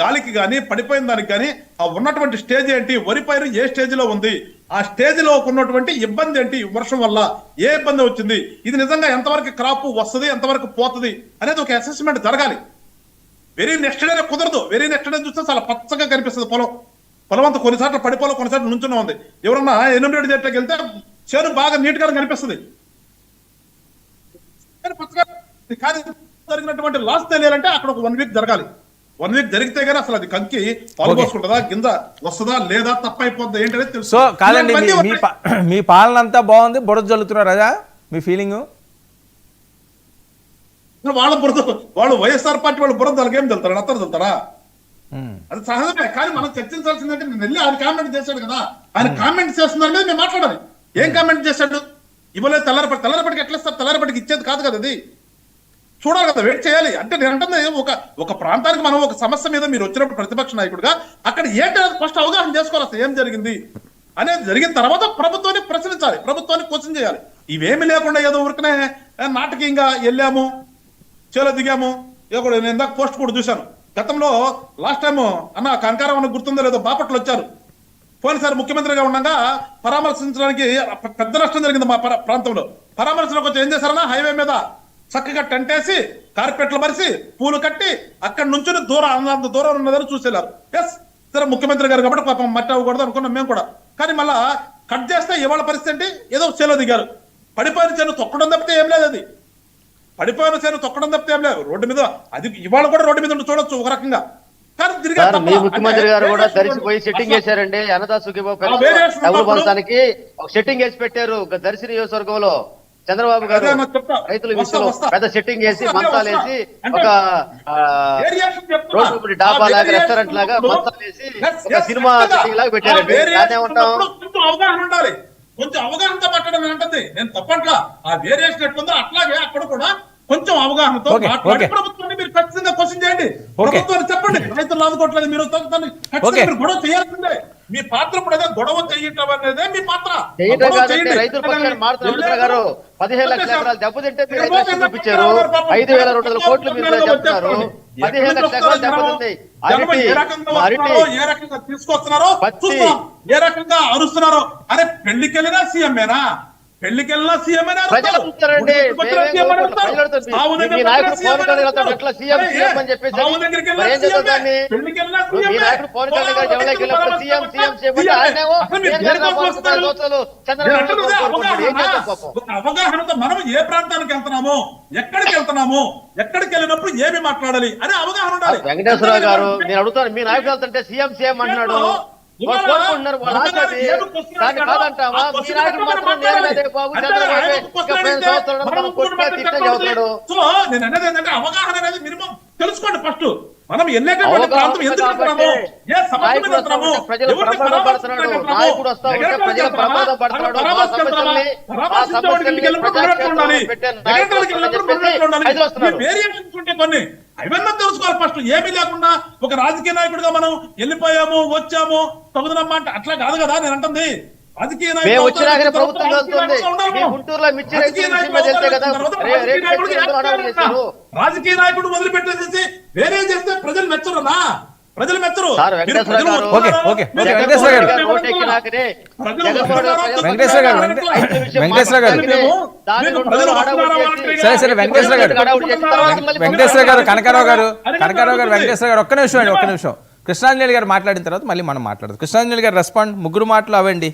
గాలికి కానీ పడిపోయిన దానికి కానీ ఆ ఉన్నటువంటి స్టేజ్ ఏంటి? వరి పైరు ఏ స్టేజ్లో ఉంది? ఆ స్టేజ్లో ఉన్నటువంటి ఇబ్బంది ఏంటి? వర్షం వల్ల ఏ ఇబ్బంది వచ్చింది? ఇది నిజంగా ఎంతవరకు క్రాప్ వస్తుంది ఎంతవరకు పోతుంది అనేది ఒక అసెస్మెంట్ జరగాలి. వెరీ నెక్స్ట్ డే కుదరదు. వెరీ నెక్స్ట్ డే చూస్తే చాలా పచ్చగా కనిపిస్తుంది పొలం. పొలం అంతా కొన్నిసార్లు పడిపోలో కొన్నిసార్లు నుంచునే ఉంది. ఎవరన్నా ఎనిమిది చెట్టుకి వెళ్తే చేను బాగా నీట్గా కనిపిస్తుంది. కానీ పచ్చగా కానీ జరిగినటువంటి లాస్ తెలియాలంటే అక్కడ ఒక వన్ వీక్ జరగాలి. వన్ వీక్ జరిగితే గానీ అసలు అది కంకి పాలు పోసుకుంటుందా గింజ వస్తుందా లేదా తప్ప అయిపోద్దా ఏంటనేది తెలుసు. సో కాదండి మీ- మీ ఉంటాయి. పా- మీ పాలన అంతా బాగుంది బుడద జల్లుతున్నారు అదా మీ ఫీలింగ్ వాళ్ళ బురద వాళ్ళు వైఎస్ఆర్ పార్టీ వాళ్ళు బురద వాళ్ళకి ఏం తెలుతారు అత్తరు తెలుతారా అది సహజమే కానీ మనం చర్చించాల్సిందంటే నేను వెళ్ళి ఆయన కామెంట్ చేశాడు కదా. ఆయన కామెంట్ చేస్తున్నారు మీద మేము మాట్లాడాలి. ఏం కామెంట్ చేశాడు? ఇవ్వలేదు తెల్లారపడి తెల్లారపడికి ఎట్లా ఇస్తారు? తెల్లారపడికి ఇచ్చేది కాదు కదా అది. చూడాలి కదా వెయిట్ చేయాలి. అంటే నేను అంటే ఒక ఒక ప్రాంతానికి మనం ఒక సమస్య మీద మీరు వచ్చినప్పుడు ప్రతిపక్ష నాయకుడిగా అక్కడ ఏంటి ఫస్ట్ అవగాహన చేసుకోవాలి అసలు ఏం జరిగింది? అనేది జరిగిన తర్వాత ప్రభుత్వాన్ని ప్రశ్నించాలి ప్రభుత్వాన్ని క్వశ్చన్ చేయాలి. ఇవేమి లేకుండా ఏదో ఊరికనే నాటకీయంగా వెళ్ళాము చేలో దిగాము ఏదో నేను ఇందాక పోస్ట్ కూడా చూశాను. గతంలో లాస్ట్ టైం అన్న కనకారం అన్న గుర్తుందో లేదో బాపట్లు వచ్చారు. పోయినసారి ముఖ్యమంత్రిగా ఉండగా పరామర్శించడానికి పెద్ద నష్టం జరిగింది మా ప్రాంతంలో. పరామర్శలోకి వచ్చి ఏం చేశారన్నా హైవే మీద చక్కగా టెంట్ వేసి కార్పెట్లు మరిసి పూలు కట్టి అక్కడ నుంచి దూరం అంత దూరం ఉన్నదని చూసేలారు. ఎస్ సరే ముఖ్యమంత్రి గారు కాబట్టి పాపం మట్టి అవ్వకూడదు అనుకున్నాం మేము కూడా. కానీ మళ్ళా కట్ చేస్తే ఇవాళ పరిస్థితి ఏంటి? ఏదో చేలో దిగారు. పడిపోయిన చేను తొక్కడం తప్పితే ఏం లేదు అది. పడిపోయిన చేను తొక్కడం తప్పితే ఏం లేదు. రోడ్డు మీద అది ఇవాళ కూడా రోడ్డు మీద చూడొచ్చు ఒక రకంగా. మీ. ముఖ్యమంత్రి గారు కూడా దర్శిపోయి సెట్టింగ్ చేశారండి. అన్నదా సుఖీబాబు సెట్టింగ్ వేసి పెట్టారు. దర్శి నియోజకవర్గంలో చంద్రబాబు గారు. రైతుల విషయంలో. పెద్ద సెట్టింగ్ వేసి మంచాలు వస్తా. వేసి ఒక. రోడ్డు డాబా లాగా రెస్టారెంట్ లాగా మంచాలు వేసి ఒక సినిమా. సెట్టింగ్ లాగా పెట్టారండి దాన్ని ఏమంటాం అవగాహన ఉండాలి కొంచెం అవగాహనతో మాట్లాడడం ఏంటంది నేను తప్పట్లా ఆ వేరియేషన్ ఎట్లుందో అట్లాగే అక్కడ కూడా కొంచెం అవగాహనతో. ప్రభుత్వాన్ని మీరు ఖచ్చితంగా క్వశ్చన్ చేయండి. ప్రభుత్వాన్ని చెప్పండి రైతులు ఆదుకోవట్లేదు. మీరు గొడవ చేయాల్సిందే మీ పాత్ర ఇప్పుడు అదే గొడవ చేయటం అనేదే మీ పాత్ర. రైతుల పక్షాన్ని గారు పదిహేను లక్షల. ఎకరాలు దెబ్బతింటే మీరు చూపించారు. ఐదు వేల రెండు వందల కోట్లు మీరు చెప్తున్నారు. పదిహేను లక్షల ఎకరాలు దెబ్బతింది ఏ రకంగా తీసుకొస్తున్నారో? ఏ రకంగా అరుస్తున్నారో? అరే పెళ్ళికి వెళ్ళినా సీఎంఏనా? పెళ్ళికి వెళ్ళినా సీఎంఏనా ప్రజలు చూస్తారండి మేమే కోరుకుంటాం. ప్రజలు అడుగుతారు. మీ- మీ నాయకుడు పవన్ కళ్యాణ్ గారు ఎట్లా సీఎం అని అవగాహనతో మనం ఏ ప్రాంతానికి వెళ్తున్నాము ఎక్కడికి వెళ్తున్నాము ఎక్కడికి వెళ్ళినప్పుడు ఏమి మాట్లాడాలి అనే అవగాహన ఉండాలి. వెంకటేశ్వరరావు గారు నేను అడుగుతాను మీ నాయకుడు వెళ్తుంటే సీఎం సీఎం అంటున్నాడు. కోరుకుంటున్నారు. దాన్ని కాదంటావా? మీ నాయకుడు మాత్రం బాబు చంద్రబాబు నేను అనేది ఏంటంటే అవగాహన అనేది మినిమం. తెలుసుకోండి ఫస్ట్. మనం అవగాహన ప్రాంతం ఎందుకు ఏ సమస్య ఎవరిని వేరియేషన్స్ ఉంటే కొన్ని. అవన్నీ తెలుసుకోవాలి ఫస్ట్. ఏమీ లేకుండా ఒక రాజకీయ నాయకుడిగా మనం వెళ్ళిపోయాము వచ్చాము తగుదనమ్మా అంటే అట్లా కాదు కదా నేను అంటుంది. రాజకీయ నాయకుడు మేము వచ్చినాకనే అవుతారు, ప్రభుత్వం రాజకీయ వెళ్తుంది. నాయకుడిగా ఉండాలి మీ మనం. గుంటూరులో మిర్చి రాజకీయ రైతుల విషయం నాయకుడు మీద వెళ్తే కదా తర్వాత రే- రాజకీయ రేట్ నాయకుడికి పెంచి ఎందుకు హడావుడి చేశారు రాజకీయ నాయకుడు వదిలిపెట్టేసి వేరే చేస్తే ప్రజలు మెచ్చరునా ప్రజలు మెచ్చరు వెంకటేశ్వర గారు- వెంకటేశ్వర గారు. సరే సరే వెంకటేశ్వర గారు. వెంకటేశ్వర గారు కనకారావు గారు కనకారావు గారు వెంకటేశ్వర గారు ఒక్క నిమిషం అండి ఒక్క నిమిషం. కృష్ణాంజలి గారు మాట్లాడిన తర్వాత మళ్ళీ మనం మాట్లాడదు. కృష్ణాంజలి గారు రెస్పాండ్ ముగ్గురు మాటలు అవండి